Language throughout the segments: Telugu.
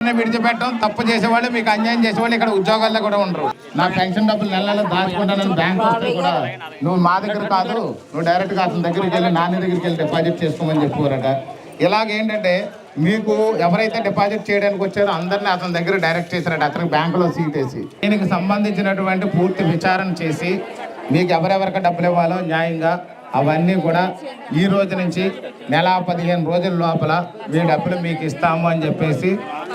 విడిచిపెట్టడం తప్పు చేసేవాళ్ళు మీకు అన్యాయం చేసేవాళ్ళు ఇక్కడ ఉద్యోగాల్లో కూడా ఉండరు. నా పెన్షన్ డబ్బులు నెల నెల దాచుకుంటానని బ్యాంక్ వస్తే కూడా నువ్వు మా దగ్గర కాదు నువ్వు డైరెక్ట్గా అతని దగ్గరికి వెళ్ళి నాన్న దగ్గరికి వెళ్ళి డిపాజిట్ చేసుకోమని చెప్పారట ఇలాగేంటంటే మీకు ఎవరైతే డిపాజిట్ చేయడానికి వచ్చారో అందరినీ అతని దగ్గర డైరెక్ట్ చేశారట అతనికి బ్యాంకులో సీట్ వేసి. దీనికి సంబంధించినటువంటి పూర్తి విచారణ చేసి మీకు ఎవరెవరికి డబ్బులు ఇవ్వాలో న్యాయంగా అవన్నీ కూడా ఈ రోజు నుంచి నెల పదిహేను రోజుల లోపల మీ డబ్బులు మీకు ఇస్తాము అని చెప్పేసి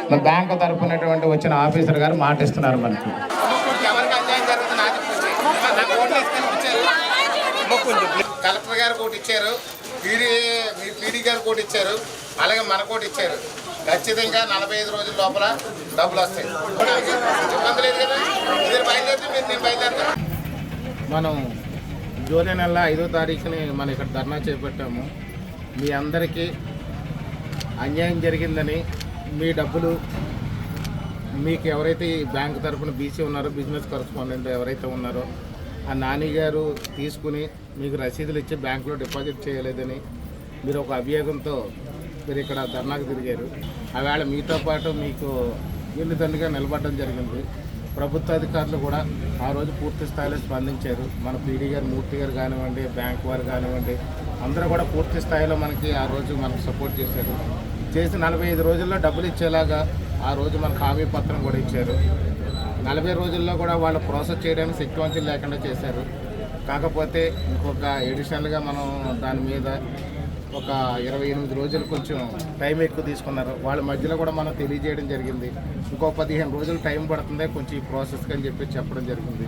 మన బ్యాంకు తరపునటువంటి వచ్చిన ఆఫీసర్ గారు మాట ఇస్తున్నారు మనకి కలెక్టర్ గారు కోటి ఇచ్చారు పీడీ మీ పీడీ గారు కోటి ఇచ్చారు అలాగే మన కోటి ఇచ్చారు. ఖచ్చితంగా నలభై ఐదు రోజుల లోపల డబ్బులు వస్తాయి. ఇబ్బంది లేదు కదా? మీరు బయలుదేరితే మీరు నేను బయలుదేరుతాను మనం జూలై నెల ఐదో తారీఖుని మనం ఇక్కడ ధర్నా చేపట్టాము. మీ అందరికీ అన్యాయం జరిగిందని మీ డబ్బులు మీకు ఎవరైతే ఈ బ్యాంక్ తరఫున బీసీ ఉన్నారో బిజినెస్ కరస్పాండెంట్ ఎవరైతే ఉన్నారో ఆ నాని గారు తీసుకుని మీకు రసీదులు ఇచ్చి బ్యాంకులో డిపాజిట్ చేయలేదని మీరు ఒక అభియోగంతో మీరు ఇక్కడ ధర్నాకు తిరిగారు. ఆవేళ మీతో పాటు మీకు ఎన్నిదండుగా నిలబడడం జరిగింది. ప్రభుత్వ అధికారులు కూడా ఆ రోజు పూర్తి స్థాయిలో స్పందించారు. మన పీడీ గారు మూర్తి గారు కానివ్వండి బ్యాంక్ వారు కానివ్వండి అందరూ కూడా పూర్తి స్థాయిలో మనకి ఆ రోజు మనకు సపోర్ట్ చేశారు. చేసి నలభై ఐదు రోజుల్లో డబ్బులు ఇచ్చేలాగా ఆ రోజు మనకు హామీ పత్రం కూడా ఇచ్చారు. నలభై రోజుల్లో కూడా వాళ్ళు ప్రాసెస్ చేయడానికి శక్తివంతులు లేకుండా చేశారు. కాకపోతే ఇంకొక ఎడిషనల్గా మనం దాని మీద ఒక ఇరవై ఎనిమిది రోజులు కొంచెం టైం ఎక్కువ తీసుకున్నారు. వాళ్ళ మధ్యలో కూడా మనం తెలియజేయడం జరిగింది. ఇంకో పదిహేను రోజులు టైం పడుతుంది కొంచెం ఈ ప్రాసెస్కి అని చెప్పి చెప్పడం జరిగింది.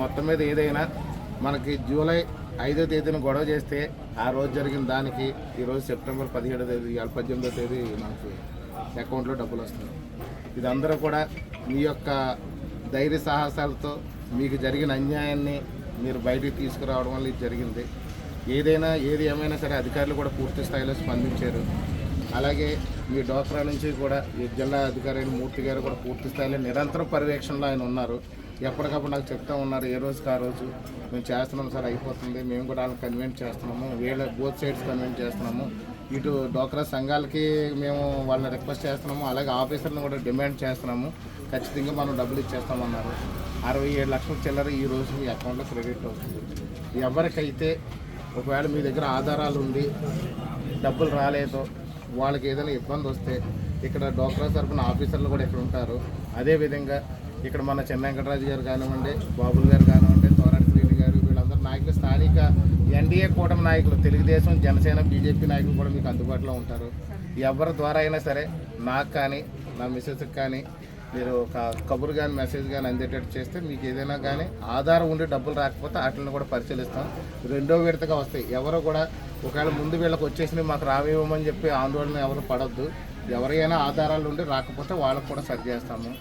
మొత్తం మీద ఏదైనా మనకి జూలై ఐదో తేదీన గొడవ చేస్తే ఆ రోజు జరిగిన దానికి ఈరోజు సెప్టెంబర్ పదిహేడో తేదీ ఇవాళ పద్దెనిమిదో తేదీ మనకి అకౌంట్లో డబ్బులు వస్తున్నాయి. ఇదందరూ కూడా మీ యొక్క ధైర్య సాహసాలతో మీకు జరిగిన అన్యాయాన్ని మీరు బయటికి తీసుకురావడం వల్ల ఇది జరిగింది. ఏదైనా ఏది ఏమైనా సరే అధికారులు కూడా పూర్తి స్థాయిలో స్పందించారు. అలాగే మీ డోక్రా నుంచి కూడా ఈ జిల్లా అధికారి మూర్తి గారు కూడా పూర్తి స్థాయిలో నిరంతరం పర్యవేక్షణలో ఆయన ఉన్నారు. ఎప్పటికప్పుడు నాకు చెప్తా ఉన్నారు ఏ రోజుకి ఆ రోజు మేము చేస్తున్నాం సార్ అయిపోతుంది. మేము కూడా వాళ్ళని కన్వెంట్ చేస్తున్నాము. వీళ్ళ బోత్ సైడ్స్ కన్వెంట్ చేస్తున్నాము. ఇటు డోక్రా సంఘాలకి మేము వాళ్ళని రిక్వెస్ట్ చేస్తున్నాము. అలాగే ఆఫీసర్ని కూడా డిమాండ్ చేస్తున్నాము. ఖచ్చితంగా మనం డబ్బులు ఇచ్చేస్తామన్నారు. అరవై ఏడు లక్షల చిల్లర ఈ రోజు మీ అకౌంట్లో క్రెడిట్ అవుతుంది. ఎవరికైతే ఒకవేళ మీ దగ్గర ఆధారాలు ఉండి డబ్బులు రాలేదో వాళ్ళకి ఏదైనా ఇబ్బంది వస్తే ఇక్కడ డోక్రా తరపున ఆఫీసర్లు కూడా ఇక్కడ ఉంటారు. అదేవిధంగా ఇక్కడ మన చెన్న వెంకటరాజు గారు కానివ్వండి బాబుల్ గారు కానివ్వండి తోరాటి శ్రీని గారు వీళ్ళందరూ నాయకులు స్థానిక ఎన్డీఏ కూటమి నాయకులు తెలుగుదేశం జనసేన బీజేపీ నాయకులు కూడా మీకు అందుబాటులో ఉంటారు. ఎవరి ద్వారా అయినా సరే నాకు కానీ నా మిస్సెస్కి కానీ మీరు ఒక కబురు కానీ మెసేజ్ కానీ అందేటట్టు చేస్తే మీకు ఏదైనా కానీ ఆధారం ఉండి డబ్బులు రాకపోతే వాటిని కూడా పరిశీలిస్తాం. రెండో విడతగా వస్తాయి. ఎవరు కూడా ఒకవేళ ముందు వీళ్ళకి వచ్చేసినవి మాకు రావివ్వమని చెప్పి ఆందోళన ఎవరు పడద్దు. ఎవరైనా ఆధారాలు ఉండి రాకపోతే వాళ్ళకు కూడా సరి చేస్తాము.